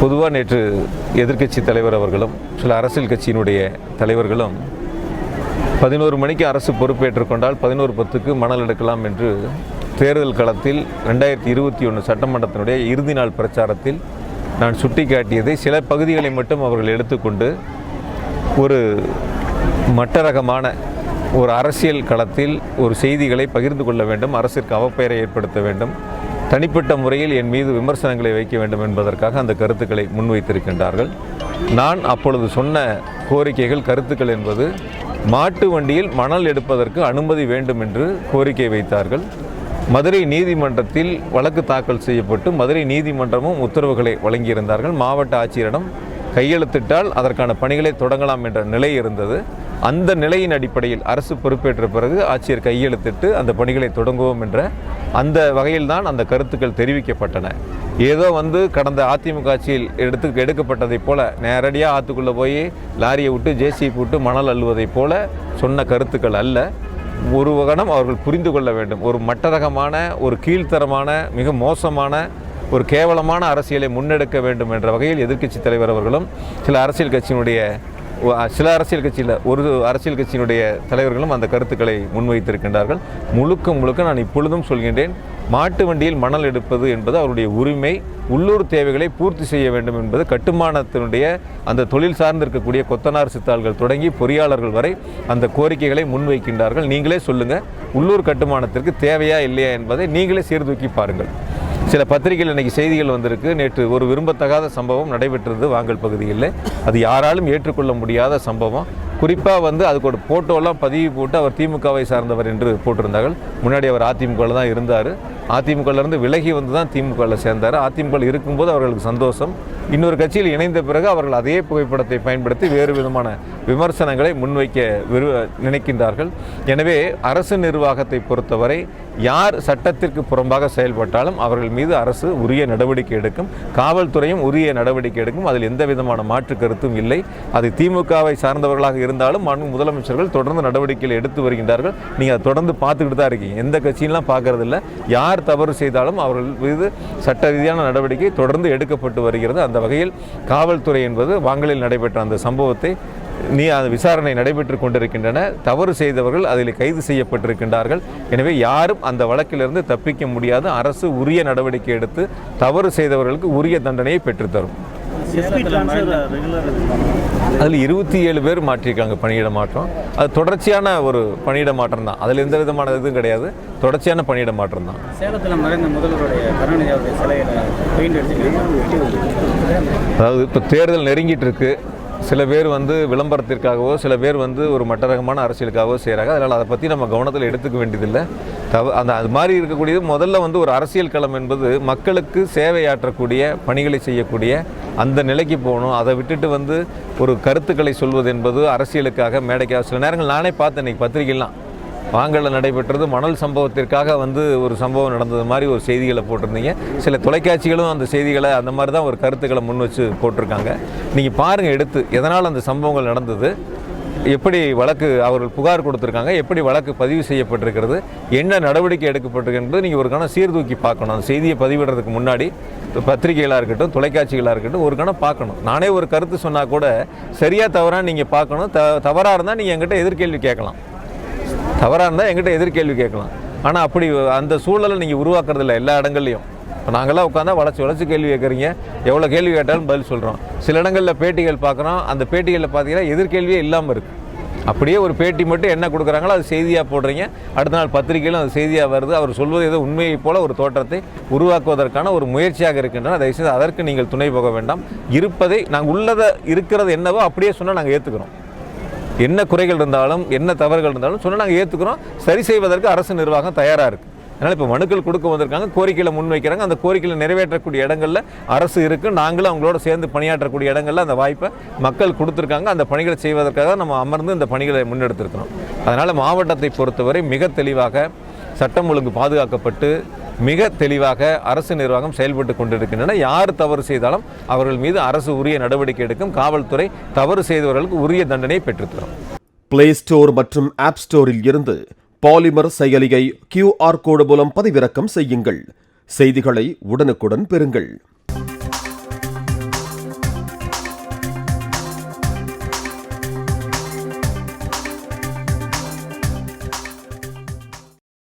பொதுவாக நேற்று எதிர்க்கட்சி தலைவர் அவர்களும் சில அரசியல் கட்சியினுடைய தலைவர்களும் பதினோரு மணிக்கு அரசு பொறுப்பேற்றுக்கொண்டால் பதினோரு பத்துக்கு மணல் எடுக்கலாம் என்று தேர்தல் களத்தில் ரெண்டாயிரத்தி இருபத்தி ஒன்று சட்டமன்றத்தினுடைய இறுதி நாள் பிரச்சாரத்தில் நான் சுட்டிக்காட்டியதை சில பகுதிகளை மட்டும் அவர்கள் எடுத்துக்கொண்டு ஒரு மட்டரகமான ஒரு அரசியல் களத்தில் ஒரு செய்திகளை பகிர்ந்து கொள்ள வேண்டும் அரசிற்கு அவப்பெயரை ஏற்படுத்த வேண்டும். தனிப்பட்ட முறையில் என் மீது விமர்சனங்களை வைக்க வேண்டும் என்பதற்காக அந்த கருத்துக்களை முன்வைத்திருக்கின்றார்கள். நான் அப்பொழுது சொன்ன கோரிக்கைகள் கருத்துக்கள் என்பது மாட்டு வண்டியில் மணல் எடுப்பதற்கு அனுமதி வேண்டும் என்று கோரிக்கை வைத்தார்கள். மதுரை நீதிமன்றத்தில் வழக்கு தாக்கல் செய்யப்பட்டு மதுரை நீதிமன்றமும் உத்தரவுகளை வழங்கியிருந்தார்கள். மாவட்ட ஆட்சியரிடம் கையெழுத்திட்டால் அதற்கான பணிகளை தொடங்கலாம் என்ற நிலை இருந்தது. அந்த நிலையின் அடிப்படையில் அரசு பொறுப்பேற்ற பிறகு ஆட்சியர் கையெழுத்திட்டு அந்த பணிகளை தொடங்குவோம் என்ற அந்த வகையில்தான் அந்த கருத்துக்கள் தெரிவிக்கப்பட்டன. ஏதோ வந்து கடந்த அதிமுக ஆட்சியில் எடுத்து எடுக்கப்பட்டதைப் போல நேரடியாக ஆற்றுக்குள்ளே போய் லாரியை விட்டு ஜேசிபி விட்டு மணல் அள்ளுவதைப் போல சொன்ன கருத்துக்கள் அல்ல. ஒரு கணம் அவர்கள் புரிந்து கொள்ள வேண்டும். ஒரு மட்டரகமான ஒரு கீழ்த்தரமான மிக மோசமான ஒரு கேவலமான அரசியலை முன்னெடுக்க வேண்டும் என்ற வகையில் எதிர்க்கட்சி தலைவர் அவர்களும் சில அரசியல் கட்சியினுடைய சில அரசியல் கட்சியில் ஒரு அரசியல் கட்சியினுடைய தலைவர்களும் அந்த கருத்துக்களை முன்வைத்திருக்கின்றார்கள். முழுக்க முழுக்க நான் இப்பொழுதும் சொல்கின்றேன் மாட்டு வண்டியில் மணல் எடுப்பது என்பது அவருடைய உரிமை உள்ளூர் தேவைகளை பூர்த்தி செய்ய வேண்டும் என்பது கட்டுமானத்தினுடைய அந்த தொழில் சார்ந்திருக்கக்கூடிய கொத்தனார் சித்தாள்கள் தொடங்கி பொறியாளர்கள் வரை அந்த கோரிக்கைகளை முன்வைக்கின்றார்கள். நீங்களே சொல்லுங்கள் உள்ளூர் கட்டுமானத்திற்கு தேவையா இல்லையா என்பதை நீங்களே சீர்தூக்கி பாருங்கள். சில பத்திரிகைகள் இன்றைக்கி செய்திகள் வந்திருக்கு. நேற்று ஒரு விரும்பத்தகாத சம்பவம் நடைபெற்றது வாங்கல் பகுதியில் அது யாராலும் ஏற்றுக்கொள்ள முடியாத சம்பவம். குறிப்பாக வந்து அதுக்கு ஒரு போட்டோலாம் பதிவு போட்டு அவர் திமுகவை சார்ந்தவர் என்று போட்டிருந்தார்கள். முன்னாடி அவர் அதிமுகவில் தான் இருந்தார். அதிமுகலேருந்து விலகி வந்து தான் திமுகவில் சேர்ந்தார். அதிமுக இருக்கும்போது அவர்களுக்கு சந்தோஷம். இன்னொரு கட்சியில் இணைந்த பிறகு அவர்கள் அதே புகைப்படத்தை பயன்படுத்தி வேறு விதமான விமர்சனங்களை முன்வைக்க விரு நினைக்கின்றார்கள். எனவே அரசு நிர்வாகத்தை பொறுத்தவரை யார் சட்டத்திற்கு புறம்பாக செயல்பட்டாலும் அவர்கள் மீது அரசு உரிய நடவடிக்கை எடுக்கும். காவல்துறையும் உரிய நடவடிக்கை எடுக்கும். அதில் எந்த விதமான மாற்று கருத்தும் இல்லை. அது திமுகவை சார்ந்தவர்களாக இருந்தாலும் முதலமைச்சர்கள் தொடர்ந்து நடவடிக்கைகள் எடுத்து வருகின்றார்கள். நீங்கள் அதை தொடர்ந்து பார்த்துக்கிட்டு தான் இருக்கீங்க. எந்த கட்சியெல்லாம் பார்க்கறதில்ல. யார் யார் தவறு செய்தாலும் அவர்கள் மீது சட்ட ரீதியான நடவடிக்கை தொடர்ந்து எடுக்கப்பட்டு வருகிறது. அந்த வகையில் காவல்துறை என்பது வாங்கலில் நடைபெற்ற அந்த சம்பவத்தை நீ அந்த விசாரணை நடைபெற்று கொண்டிருக்கின்றன. தவறு செய்தவர்கள் அதில் கைது செய்யப்பட்டிருக்கின்றார்கள். எனவே யாரும் அந்த வழக்கிலிருந்து தப்பிக்க முடியாது. அரசு உரிய நடவடிக்கை எடுத்து தவறு செய்தவர்களுக்கு உரிய தண்டனையை பெற்றுத்தரும் அதில் இருபத்தி ஏழு பேர் மாற்றியிருக்காங்க பணியிட மாற்றம். அது தொடர்ச்சியான ஒரு பணியிட மாற்றம் தான். அதில் எந்த விதமான இதுவும் கிடையாது. தொடர்ச்சியான பணியிட மாற்றம் தான். சேலத்தில் மறைந்த முதல்வருடைய கருணாநிதி அவருடைய சிலையில் பெயிண்ட் அடிச்சிருக்காங்க அதாவது இப்போ தேர்தல் நெருங்கிட்டு இருக்கு. சில பேர் வந்து விளம்பரத்திற்காகவோ சில பேர் வந்து ஒரு மட்டரகமான அரசியலுக்காகவோ செய்கிறாங்க அதனால் அதை பற்றி நம்ம கவனத்தில் எடுத்துக்க வேண்டியதில்லை. தவ அந்த அது மாதிரி இருக்கக்கூடியது முதல்ல வந்து ஒரு அரசியல் களம் என்பது மக்களுக்கு சேவையாற்றக்கூடிய பணிகளை செய்யக்கூடிய அந்த நிலைக்கு போகணும். அதை விட்டுட்டு வந்து ஒரு கருத்துக்களை சொல்வது என்பது அரசியலுக்காக மேடைக்காக சில நேரங்கள் நானே பார்த்தேன் இன்றைக்கி பத்திரிகைலாம் வாங்கலில் நடைபெற்றது மணல் சம்பவத்திற்காக வந்து ஒரு சம்பவம் நடந்தது மாதிரி ஒரு செய்திகளை போட்டிருந்தீங்க. சில தொலைக்காட்சிகளும் அந்த செய்திகளை அந்த மாதிரி தான் ஒரு கருத்துக்களை முன் வச்சு போட்டிருக்காங்க. நீங்கள் பாருங்கள் எடுத்து எதனால் அந்த சம்பவங்கள் நடந்தது எப்படி வழக்கு அவர்கள் புகார் கொடுத்துருக்காங்க எப்படி வழக்கு பதிவு செய்யப்பட்டிருக்கிறது என்ன நடவடிக்கை எடுக்கப்பட்டிருக்கு என்பது நீங்கள் ஒரு கணம் சீர்தூக்கி பார்க்கணும். அந்த செய்தியை பதிவிடுறதுக்கு முன்னாடி பத்திரிகைகளாக இருக்கட்டும் தொலைக்காட்சிகளாக இருக்கட்டும் ஒரு கணம் பார்க்கணும். நானே ஒரு கருத்து சொன்னால் கூட சரியாக தவறாக நீங்கள் பார்க்கணும் த தவறாக இருந்தால் நீங்கள் என்கிட்ட எதிர்கேள்வி கேட்கலாம். தவறாக இருந்தால் எங்கிட்ட எதிர்கேள்வி கேட்கலாம். ஆனால் அப்படி அந்த சூழலை நீங்கள் உருவாக்குறது இல்லை எல்லா இடங்கள்லையும். இப்போ நாங்களாம் உட்காந்தா வளச்சி வளச்சி கேள்வி கேட்குறீங்க. எவ்வளோ கேள்வி கேட்டாலும் பதில் சொல்கிறோம் சில இடங்களில் பேட்டிகள் பார்க்குறோம். அந்த பேட்டிகளில் பார்த்தீங்கன்னா எதிர்கேள்வியே இல்லாமல் இருக்குது அப்படியே ஒரு பேட்டி மட்டும் என்ன கொடுக்குறாங்களோ அது செய்தியாக போடுறீங்க. அடுத்த நாள் பத்திரிகையிலும் அது செய்தியாக வருது. அவர் சொல்வது ஏதோ உண்மையைப் போல ஒரு தோற்றத்தை உருவாக்குவதற்கான ஒரு முயற்சியாக இருக்கின்றன. தயவுசெய்து அதற்கு நீங்கள் துணை போக வேண்டாம். இருப்பதை நாங்கள் உள்ளதை இருக்கிறது என்னவோ அப்படியே சொன்னால் நாங்கள் ஏற்றுக்கிறோம் என்ன குறைகள் இருந்தாலும் என்ன தவறுகள் இருந்தாலும் சொன்னால் நாங்கள் ஏற்றுக்கிறோம் சரி செய்வதற்கு அரசு நிர்வாகம் தயாராக இருக்குது அதனால் இப்போ மனுக்கள் கொடுக்க வந்திருக்காங்க கோரிக்கையில் முன்வைக்கிறாங்க. அந்த கோரிக்கையில் நிறைவேற்றக்கூடிய இடங்களில் அரசு இருக்குது நாங்களும் அவங்களோட சேர்ந்து பணியாற்றக்கூடிய இடங்களில் அந்த வாய்ப்பை மக்கள் கொடுத்துருக்காங்க. அந்த பணிகளை செய்வதற்காக நம்ம அமர்ந்து இந்த பணிகளை முன்னெடுத்திருக்கிறோம். அதனால் மாவட்டத்தை பொறுத்தவரை மிக தெளிவாக சட்டம் ஒழுங்கு பாதுகாக்கப்பட்டு மிக தெளிவாக அரசு நிர்வாகம் செயல்பட்டு கொண்டிருக்கின்றன. யார் தவறு செய்தாலும் அவர்கள் மீது அரசு உரிய நடவடிக்கை எடுக்கும். காவல்துறை தவறு செய்தவர்களுக்கு உரிய தண்டனை பெற்றுத்தரும். பிளே ஸ்டோர் மற்றும் ஆப் ஸ்டோரில் இருந்து பாலிமர் செயலியை கியூஆர் கோடு மூலம் பதிவிறக்கம் செய்யுங்கள். செய்திகளை உடனுக்குடன் பெறுங்கள்.